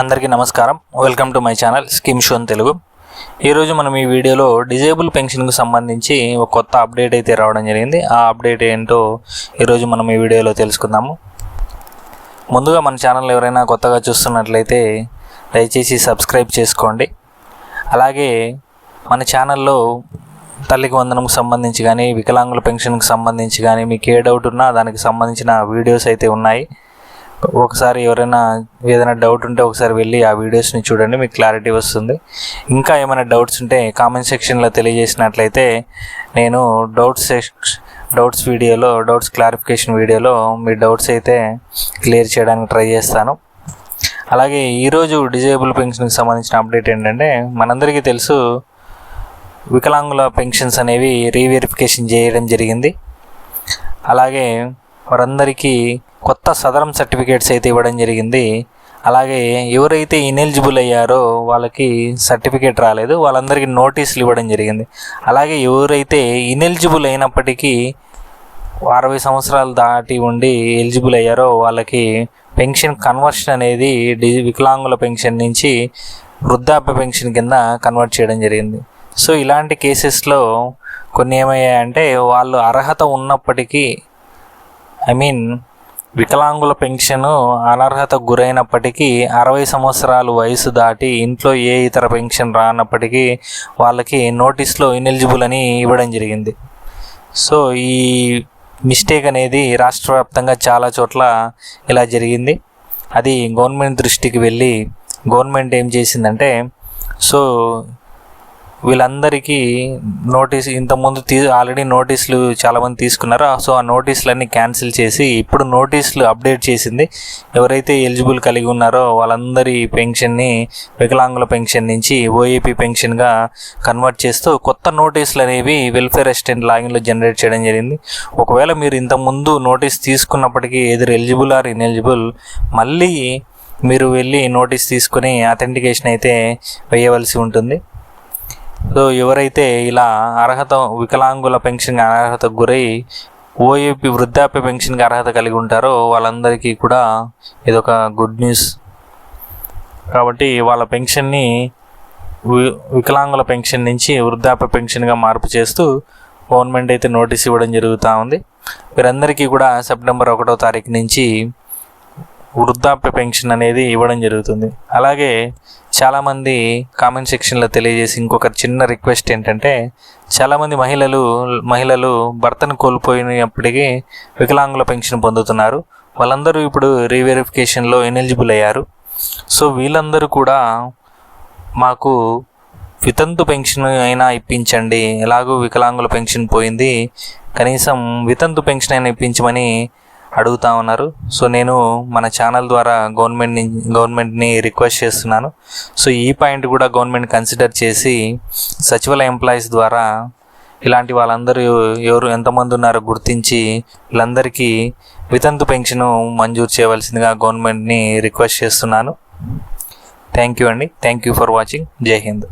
అందరికీ నమస్కారం. Welcome to my channel scheme shown Telugu ఈరోజు మనం ఈ వీడియోలో డిజేబుల్ పెన్షన్కు సంబంధించి ఒక కొత్త అప్డేట్ అయితే రావడం జరిగింది. ఆ అప్డేట్ ఏంటో ఈరోజు మనం ఈ వీడియోలో తెలుసుకుందాము. ముందుగా మన ఛానల్ ఎవరైనా కొత్తగా చూస్తున్నట్లయితే దయచేసి సబ్స్క్రైబ్ చేసుకోండి. అలాగే మన ఛానల్లో తల్లికి వందనకు సంబంధించి కానీ వికలాంగుల పెన్షన్కి సంబంధించి కానీ మీకు ఏ డౌట్ ఉన్నా దానికి సంబంధించిన వీడియోస్ అయితే ఉన్నాయి. ఒకసారి ఎవరైనా ఏదైనా డౌట్ ఉంటే ఒకసారి వెళ్ళి ఆ వీడియోస్ని చూడండి మీకు క్లారిటీ వస్తుంది. ఇంకా ఏమైనా డౌట్స్ ఉంటే కామెంట్ సెక్షన్లో తెలియజేసినట్లయితే నేను డౌట్స్ డౌట్స్ వీడియోలో డౌట్స్ క్లారిఫికేషన్ వీడియోలో మీ డౌట్స్ అయితే క్లియర్ చేయడానికి ట్రై చేస్తాను. అలాగే ఈరోజు డిజేబుల్ పెన్షన్కి సంబంధించిన అప్డేట్ ఏంటంటే మనందరికీ తెలుసు వికలాంగుల పెన్షన్స్ అనేవి రీవెరిఫికేషన్ చేయడం జరిగింది. అలాగే వారందరికీ కొత్త సదరం సర్టిఫికేట్స్ అయితే ఇవ్వడం జరిగింది. అలాగే ఎవరైతే ఇనెలిజిబుల్ అయ్యారో వాళ్ళకి సర్టిఫికేట్ రాలేదు. వాళ్ళందరికీ నోటీసులు ఇవ్వడం జరిగింది. అలాగే ఎవరైతే ఇనెలిజిబుల్ అయినప్పటికీ అరవై సంవత్సరాలు దాటి ఉండి ఎలిజిబుల్ అయ్యారో వాళ్ళకి పెన్షన్ కన్వర్షన్ అనేది డి వికలాంగుల పెన్షన్ నుంచి వృద్ధాప్య పెన్షన్ కింద కన్వర్ట్ చేయడం జరిగింది. సో ఇలాంటి కేసెస్లో కొన్ని ఏమయ్యాయంటే వాళ్ళు అర్హత ఉన్నప్పటికీ ఐ మీన్ వికలాంగుల పెన్షన్ అనర్హతకు గురైనప్పటికీ అరవై సంవత్సరాలు వయసు దాటి ఇంట్లో ఏ ఇతర పెన్షన్ రానప్పటికీ వాళ్ళకి నోటీస్లో ఇనెలిజిబుల్ అని ఇవ్వడం జరిగింది. సో ఈ మిస్టేక్ అనేది రాష్ట్ర వ్యాప్తంగా చాలా చోట్ల ఇలా జరిగింది. అది గవర్నమెంట్ దృష్టికి వెళ్ళి గవర్నమెంట్ ఏం చేసిందంటే సో వీళ్ళందరికీ నోటీస్ ఇంతకుముందు తీ ఆల్రెడీ నోటీసులు చాలామంది తీసుకున్నారు సో ఆ నోటీసులన్నీ క్యాన్సిల్ చేసి ఇప్పుడు నోటీసులు అప్డేట్ చేసింది. ఎవరైతే ఎలిజిబుల్ కలిగి ఉన్నారో వాళ్ళందరి పెన్షన్ని వికలాంగుల పెన్షన్ నుంచి ఓఏపీ పెన్షన్గా కన్వర్ట్ చేస్తూ కొత్త నోటీసులు అనేవి వెల్ఫేర్ అసిస్టెంట్ లాగిన్లో జనరేట్ చేయడం జరిగింది. ఒకవేళ మీరు ఇంతకుముందు నోటీస్ తీసుకున్నప్పటికీ ఎదురు ఎలిజిబుల్ ఆర్ ఇన్ఎలిజిబుల్ మళ్ళీ మీరు వెళ్ళి నోటీస్ తీసుకొని అథెంటికేషన్ అయితే వేయవలసి ఉంటుంది. ఎవరైతే ఇలా అర్హత వికలాంగుల పెన్షన్ అర్హతకు గురై ఓఏపీ వృద్ధాప్య పెన్షన్కి అర్హత కలిగి ఉంటారో వాళ్ళందరికీ కూడా ఇదొక గుడ్ న్యూస్. కాబట్టి వాళ్ళ పెన్షన్ని వికలాంగుల పెన్షన్ నుంచి వృద్ధాప్య పెన్షన్గా మార్పు చేస్తూ గవర్నమెంట్ అయితే నోటీస్ ఇవ్వడం జరుగుతూ ఉంది. వీరందరికీ కూడా సెప్టెంబర్ ఒకటో తారీఖు నుంచి వృద్ధాప్య పెన్షన్ అనేది ఇవ్వడం జరుగుతుంది. అలాగే చాలామంది కామెంట్ సెక్షన్లో తెలియజేసి ఇంకొక చిన్న రిక్వెస్ట్ ఏంటంటే చాలామంది మహిళలు మహిళలు భర్తను కోల్పోయినప్పటికీ వికలాంగుల పెన్షన్ పొందుతున్నారు. వాళ్ళందరూ ఇప్పుడు రీవెరిఫికేషన్లో ఎలిజిబుల్ అయ్యారు. సో వీళ్ళందరూ కూడా మాకు వితంతు పెన్షన్ అయినా ఇప్పించండి. ఎలాగో వికలాంగుల పెన్షన్ పోయింది. కనీసం వితంతు పెన్షన్ అయినా ఇప్పించమని అడుగుతా ఉన్నారు. సో నేను మన ఛానల్ ద్వారా గవర్నమెంట్ని గవర్నమెంట్ని రిక్వెస్ట్ చేస్తున్నాను. సో ఈ పాయింట్ కూడా గవర్నమెంట్ కన్సిడర్ చేసి సచివాలయ ఎంప్లాయీస్ ద్వారా ఇలాంటి వాళ్ళందరూ ఎవరు ఎంతమంది ఉన్నారో గుర్తించి వీళ్ళందరికీ వితంతు పెన్షన్ మంజూరు చేయవలసిందిగా గవర్నమెంట్ని రిక్వెస్ట్ చేస్తున్నాను. థ్యాంక్ యూ అండి. Thank you for watching Jai Hind